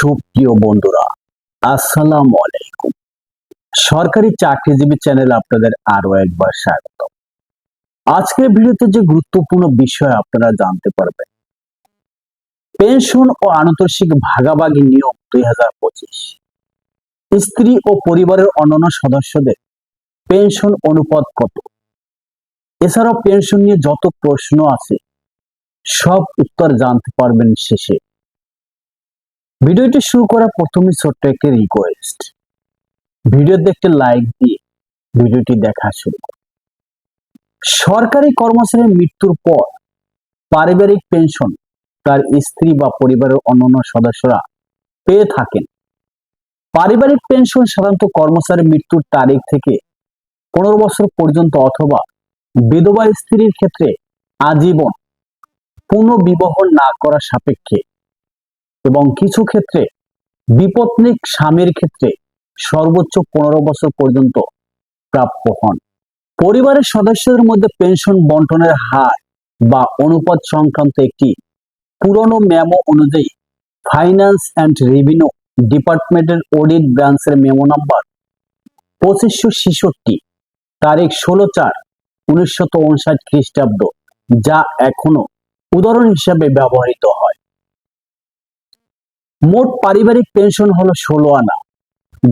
সুপ্রিয় বন্ধুরা, আসসালামু আলাইকুম। সরকারি চাকরিজীবী চ্যানেল আপনাদের আরও একবার স্বাগত। আজকের ভিডিওতে যে গুরুত্বপূর্ণ বিষয় আপনারা জানতে পারবেন, পেনশন ও আনুতোষিক ভাগাভাগি নিয়ম দুই হাজার পঁচিশ। স্ত্রী ও পরিবারের অন্যান্য সদস্যদের পেনশন অনুপাত কত? এছাড়াও পেনশন নিয়ে যত প্রশ্ন আছে, সব উত্তর জানতে পারবেন শেষে। ভিডিওটি শুরু করার প্রথমে ছোট্ট একটি রিকোয়েস্ট ভিডিও দেখতে লাইক দিয়ে ভিডিওটি দেখা শুরু। সরকারি কর্মচারীর মৃত্যুর পর পারিবারিক পেনশন তার স্ত্রী বা পরিবারের অন্যান্য সদস্যরা পেয়ে থাকেন পারিবারিক পেনশন সাধারণত কর্মচারীর মৃত্যুর তারিখ থেকে পনেরো বছর পর্যন্ত অথবা বিধবা স্ত্রীর ক্ষেত্রে আজীবন পুনর্বিবাহ না করা সাপেক্ষে এবং কিছু ক্ষেত্রে বিপত্নিক স্বামীর ক্ষেত্রে সর্বোচ্চ পনেরো বছর পর্যন্ত প্রাপ্য হন। পরিবারের সদস্যদের মধ্যে পেনশন বন্টনের হার বা অনুপাত সংক্রান্ত একটি পুরনো মেমো অনুযায়ী ফাইন্যান্স অ্যান্ড রেভিনিউ ডিপার্টমেন্টের অডিট ব্রাঞ্চের মেমো নাম্বার পঁচিশশো ছেষট্টি, তারিখ ষোলো চার উনিশশত উনষাট খ্রিস্টাব্দ, যা এখনও উদাহরণ হিসাবে ব্যবহৃত হয়। মোট পারিবারিক পেনশন হলো ষোলো আনা।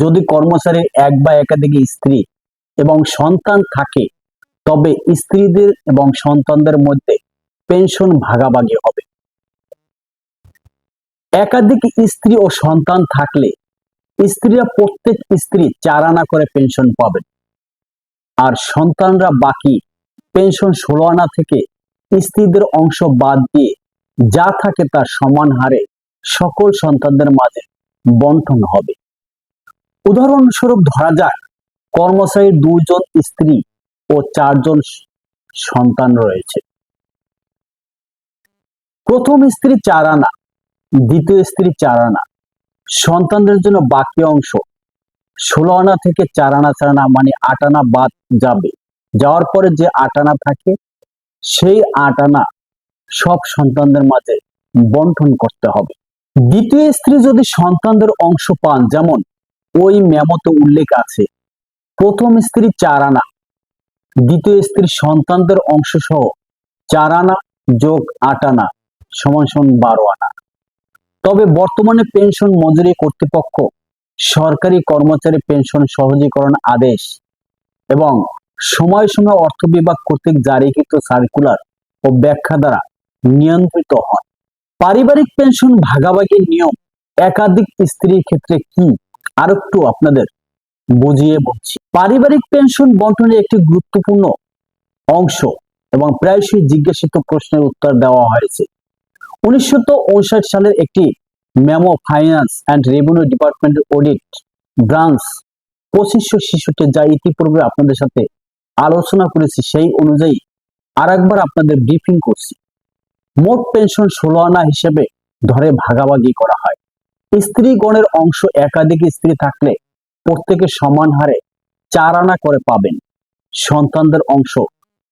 যদি কর্মচারীর এক বা একাধিক স্ত্রী এবং সন্তান থাকে, তবে স্ত্রীদের এবং সন্তানদের মধ্যে পেনশন ভাগাভাগি হবে। একাধিক স্ত্রী ও সন্তান থাকলে স্ত্রীরা প্রত্যেক স্ত্রী চার আনা করে পেনশন পাবেন। আর সন্তানরা বাকি পেনশন ষোলো আনা থেকে স্ত্রীদের অংশ বাদ দিয়ে যা থাকে তার সমান হারে সকল সন্তানদের মাঝে বন্টন হবে। উদাহরণস্বরূপ ধরা যাক কর্মচারীর দুজন স্ত্রী ও চারজন সন্তান রয়েছে। প্রথম স্ত্রী চার আনা, দ্বিতীয় স্ত্রী চার আনা। সন্তানদের জন্য বাকি অংশ ষোলো আনা থেকে চার আনা চার আনা মানে আট আনা বাদ যাবে। যাওয়ার পরে যে আট আনা থাকে, সেই আট আনা সব সন্তানদের মাঝে বন্টন করতে হবে। দ্বিতীয় স্ত্রী যদি সন্তানদের অংশ পান, যেমন ওই মেমতে উল্লেখ আছে, প্রথম স্ত্রী চার আনা দ্বিতীয় স্ত্রীর সন্তানদের অংশ সহ চার আনা যোগ আট আনা সমান সমান বারো আনা। তবে বর্তমানে পেনশন মজুরি কর্তৃপক্ষ সরকারি কর্মচারী পেনশন সহজীকরণ আদেশ এবং সময় সময় অর্থ বিভাগ কর্তৃক জারিকৃত সার্কুলার ও ব্যাখ্যা দ্বারা নিয়ন্ত্রিত হন পারিবারিক পেনশন ভাগাভাগির নিয়ম একাধিক স্ত্রীর ক্ষেত্রে কি? আর একটু আপনাদের বুঝিয়ে বলছি। পারিবারিক পেনশন বন্টনের একটি গুরুত্বপূর্ণ অংশ এবং প্রায়শই জিজ্ঞাসিত প্রশ্নের উত্তর দেওয়া হয়েছে। উনিশশো সালের একটি মেমো ফাইন্যান্স অ্যান্ড রেভিনিউ ডিপার্টমেন্টের অডিট ব্রাঞ্চ পঁচিশশো শিশুকে যা ইতিপূর্বে আপনাদের সাথে আলোচনা করেছি সেই অনুযায়ী আর আপনাদের ব্রিফিং করছি। মোট পেনশন ষোলো আনা হিসেবে ধরে ভাগাভাগি করা হয়। স্ত্রীগণের অংশ একাধিক স্ত্রী থাকলে প্রত্যেকে সমান হারে চার আনা করে পাবেন। সন্তানদের অংশ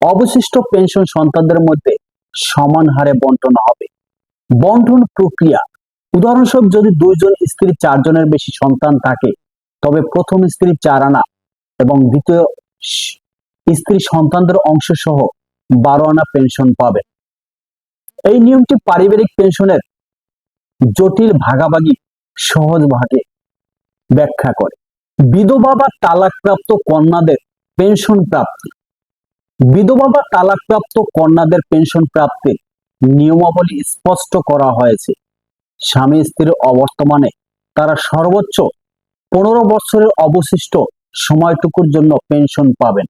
অবশিষ্ট পেনশন সন্তানদের মধ্যে সমান হারে বন্টন হবে। বন্টন প্রক্রিয়া উদাহরণস্বরূপ যদি দুইজন স্ত্রী চারজনের বেশি সন্তান থাকে, তবে প্রথম স্ত্রী চার আনা এবং দ্বিতীয় স্ত্রী সন্তানদের অংশ সহ বারো আনা পেনশন পাবে এই নিয়মটি পারিবারিক পেনশনের জটিল ভাগাভাগি সহজ ভাগে ব্যাখ্যা করে। বিধবা বা তালাকপ্রাপ্ত কন্যাদের পেনশন প্রাপ্তি। বিধবা বা তালাকপ্রাপ্ত কন্যাদের পেনশন প্রাপ্তির নিয়মাবলী স্পষ্ট করা হয়েছে। স্বামী স্ত্রীর অবর্তমানে তারা সর্বোচ্চ পনেরো বছরের অবশিষ্ট সময়টুকুর জন্য পেনশন পাবেন।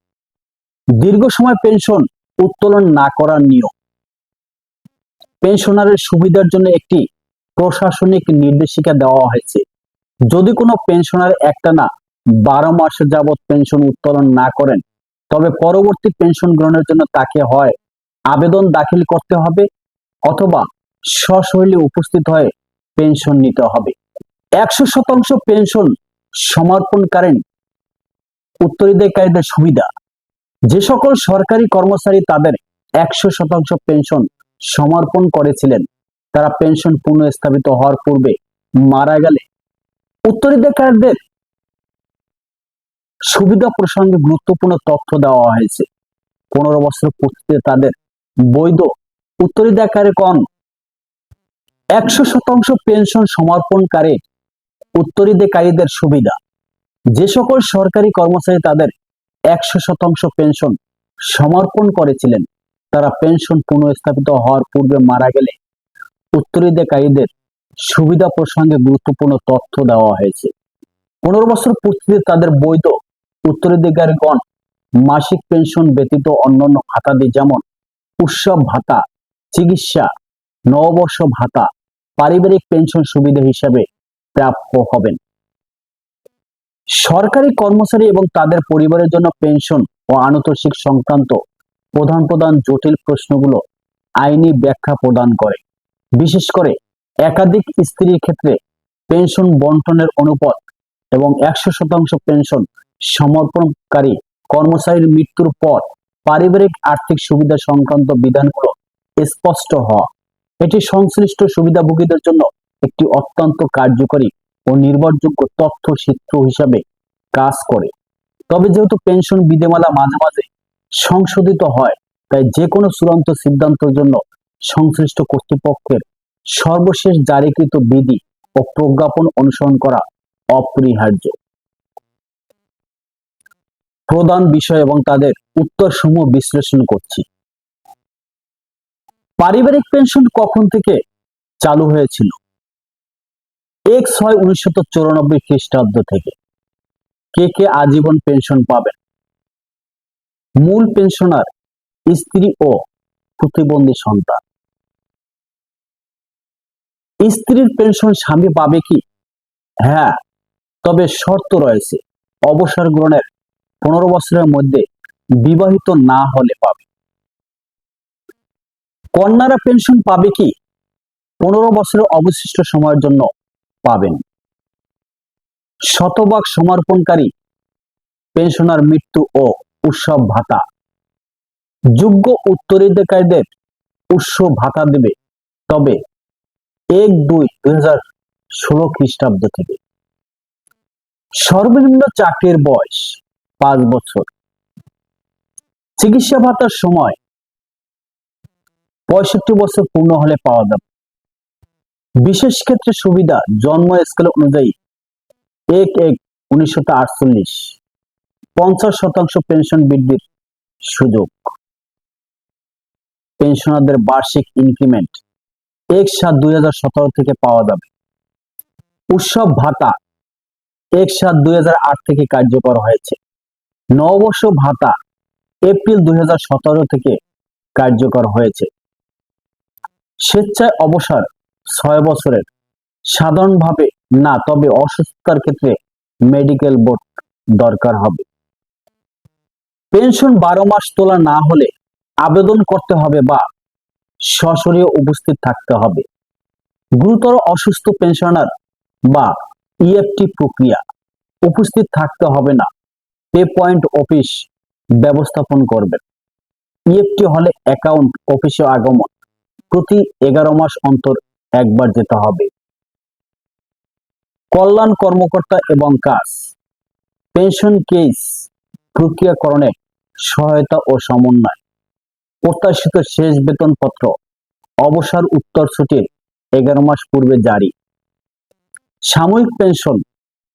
দীর্ঘ সময় পেনশন উত্তোলন না করার নিয়ম পেনশনারের সুবিধার জন্য একটি প্রশাসনিক নির্দেশিকা দেওয়া হয়েছে। যদি কোনো পেনশনার একটানা বারো মাস যাবৎ পেনশন উত্তোলন না করেন, তবে পরবর্তী পেনশন গ্রহণের জন্য তাকে হয় আবেদন দাখিল করতে হবে অথবা সশৈলী উপস্থিত হয়ে পেনশন নিতে হবে। একশো শতাংশ পেনশন সমর্পণকারী উত্তরাধিকারীদের সুবিধা। যে সকল সরকারি কর্মচারী তাদের একশো শতাংশ পেনশন সমর্পণ করেছিলেন। তারা পেনশন পুনঃস্থাপিত হওয়ার পূর্বে মারা গেলে উত্তরাধিকারদের সুবিধা প্রসঙ্গে গুরুত্বপূর্ণ তথ্য দেওয়া হয়েছে। পনেরো বছর পূর্তিতে তাদের বৈধ উত্তরাধিকারীগণ একশো শতাংশ পেনশন সমর্পণকারী উত্তরাধিকারীদের সুবিধা। যে সকল সরকারি কর্মচারী তাদের একশো শতাংশ পেনশন সমর্পণ করেছিলেন তারা পেনশন পুনঃস্থাপিত হওয়ার পূর্বে মারা গেলে উত্তরাধিকারীদের সুবিধা প্রসঙ্গে গুরুত্বপূর্ণ তথ্য দেওয়া হয়েছে। পনেরো বছর পূর্তিতে তাদের বৈধ উত্তরাধিকারীগণ মাসিক পেনশন ব্যতীত অন্যান্য ভাতাদি যেমন উৎসব ভাতা, চিকিৎসা, নববর্ষ ভাতা, পারিবারিক পেনশন সুবিধা হিসাবে প্রাপ্য হবেন। সরকারি কর্মচারী এবং তাদের পরিবারের জন্য পেনশন ও আনুতোষিক সংক্রান্ত প্রধান প্রধান জটিল প্রশ্নগুলো আইনি ব্যাখ্যা প্রদান করে। বিশেষ করে একাধিক স্ত্রীর ক্ষেত্রে পেনশন বন্টনের অনুপাত এবং একশো শতাংশ পেনশন সমর্পণকারী কর্মচারীর মৃত্যুর পর পারিবারিক আর্থিক সুবিধা সংক্রান্ত বিধানগুলো স্পষ্ট হওয়া। এটি সংশ্লিষ্ট সুবিধাভোগীদের জন্য একটি অত্যন্ত কার্যকরী ও নির্ভরযোগ্য তথ্য সূত্র হিসাবে কাজ করে। তবে যেহেতু পেনশন বিধিমালা মাঝে মাঝে সংশোধিত হয়। তাই যে কোনো চূড়ান্ত সিদ্ধান্তের জন্য সংশ্লিষ্ট কর্তৃপক্ষের সর্বশেষ জারিকৃত বিধি ও প্রজ্ঞাপন অনুসরণ করা অপরিহার্য। প্রধান বিষয় এবং তাদের উত্তরসমূহ বিশ্লেষণ করছি। পারিবারিক পেনশন কখন থেকে চালু হয়েছিল? এক ছয় উনিশশো চৌরানব্বই খ্রিস্টাব্দ থেকে। কে কে আজীবন পেনশন পাবেন? মূল পেনশনার স্ত্রী ও প্রতিবন্ধী সন্তান। স্ত্রীর পেনশন স্বামী পাবে কি? হ্যাঁ তবে শর্ত রয়েছে, অবসর গ্রহণের পনেরো বছরের মধ্যে বিবাহিত না হলে পাবে। কন্যারা পেনশন পাবে কি? পনেরো বছরের অবশিষ্ট সময়ের জন্য পাবেন। শতভাগ সমর্পণকারী পেনশনার মৃত্যু ও উৎসব ভাতা। যোগ্য উত্তরাধিকারীদের উৎস ভাতা দেবে। তবে এক দুই দুই হাজার ষোলো খ্রিস্টাব্দ থেকে। সর্বনিম্ন চাকরির বয়স পাঁচ বছর। চিকিৎসা ভাতার সময় পঁয়ষট্টি বছর পূর্ণ হলে পাওয়া যাবে। বিশেষ ক্ষেত্রে সুবিধা জন্ম স্কেল অনুযায়ী এক এক উনিশশো আটচল্লিশ। পঞ্চাশ শতাংশ পেনশন বৃদ্ধির সুযোগ। পেনশনারদের বার্ষিক ইনক্রিমেন্ট এক সাত দুই হাজার সতেরো থেকে পাওয়া যাবে। উৎসব ভাতা এক সাত দুই হাজার আট থেকে কার্যকর হয়েছে। নববর্ষ ভাতা এপ্রিল দুই হাজার সতেরো থেকে কার্যকর হয়েছে। স্বেচ্ছায় অবসর ছয় বছরের। সাধারণভাবে না, তবে অসুস্থতার ক্ষেত্রে মেডিকেল বোর্ড দরকার হবে। পেনশন বারো মাস তোলা না হলে আবেদন করতে হবে বা সশরীরে উপস্থিত থাকতে হবে। গুরুতর অসুস্থ পেনশনার বা ইএফটি প্রক্রিয়া উপস্থিত থাকতে হবে না। পে পয়েন্ট অফিস ব্যবস্থাপন করবেন। ইএফটি হলে অ্যাকাউন্ট অফিসে আগমন। প্রতি এগারো মাস অন্তর একবার যেতে হবে। কল্যাণ কর্মকর্তা এবং কাজ। পেনশন কেস প্রক্রিয়াকরণে সহায়তা ও সমন্বয়। প্রত্যাশিত শেষ বেতনপত্র, অবসর উত্তর ছুটির এগারো মাস পূর্বে জারি। সাময়িক পেনশন,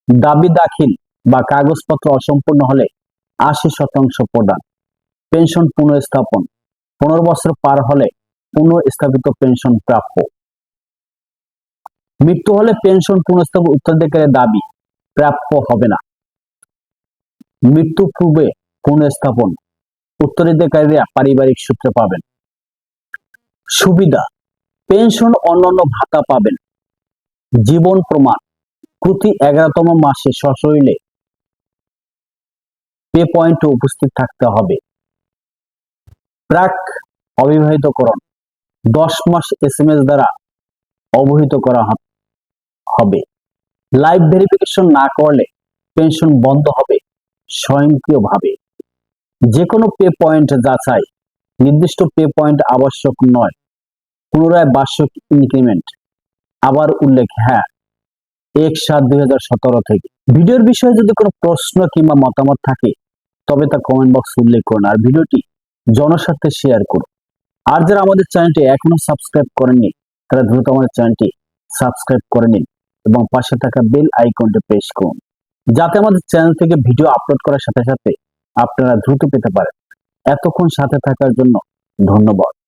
দাবি দাখিল বা কাগজপত্র অসম্পূর্ণ হলে আশি শতাংশ প্রদান। পেনশন পুনঃস্থাপন, পনেরো বছর পার হলে পুনঃস্থাপিত পেনশন প্রাপ্য। মৃত্যু হলে পেনশন পুনঃস্থাপন উত্তরাধিকারের দাবি, প্রাপ্য হবে না। মৃত্যু পূর্বে পুনঃস্থাপন। উত্তরাধিকারীরা পারিবারিক সূত্রে পাবেন। সুবিধা, পেনশন অন্যান্য ভাতা পাবেন। জীবন প্রমাণ, প্রতি এগারোতম মাসে সশরীরে পে পয়েন্টে উপস্থিত থাকতে হবে। প্রাক অবিবাহিতকরণ, দশ মাস এস এম এস দ্বারা অবহিত করা হবে। লাইভ ভেরিফিকেশন না করলে পেনশন বন্ধ হবে, স্বয়ংক্রিয়ভাবে। যে কোনো পে পয়েন্ট যাচাই, নির্দিষ্ট পে পয়েন্ট আবশ্যক নয়, পুনরায় বার্ষিক ইনক্রিমেন্ট আবার উল্লেখ হ্যাঁ এক সাত দুই থেকে। ভিডিওর বিষয়ে যদি কোনো প্রশ্ন কিংবা মতামত থাকে, তবে তা কমেন্ট বক্স উল্লেখ করুন আর ভিডিওটি জনস্বার্থে শেয়ার করুন। আর যারা আমাদের চ্যানেলটি এখনও সাবস্ক্রাইব করেননি, তারা দ্রুত আমাদের চ্যানেলটি সাবস্ক্রাইব করে নিন এবং পাশে থাকা বেল আইকনটি প্রেস করুন। যাতে আমাদের চ্যানেল থেকে ভিডিও আপলোড করার সাথে সাথে আপনারা দ্রুত পেতে পারেন। এতক্ষণ সাথে থাকার জন্য ধন্যবাদ।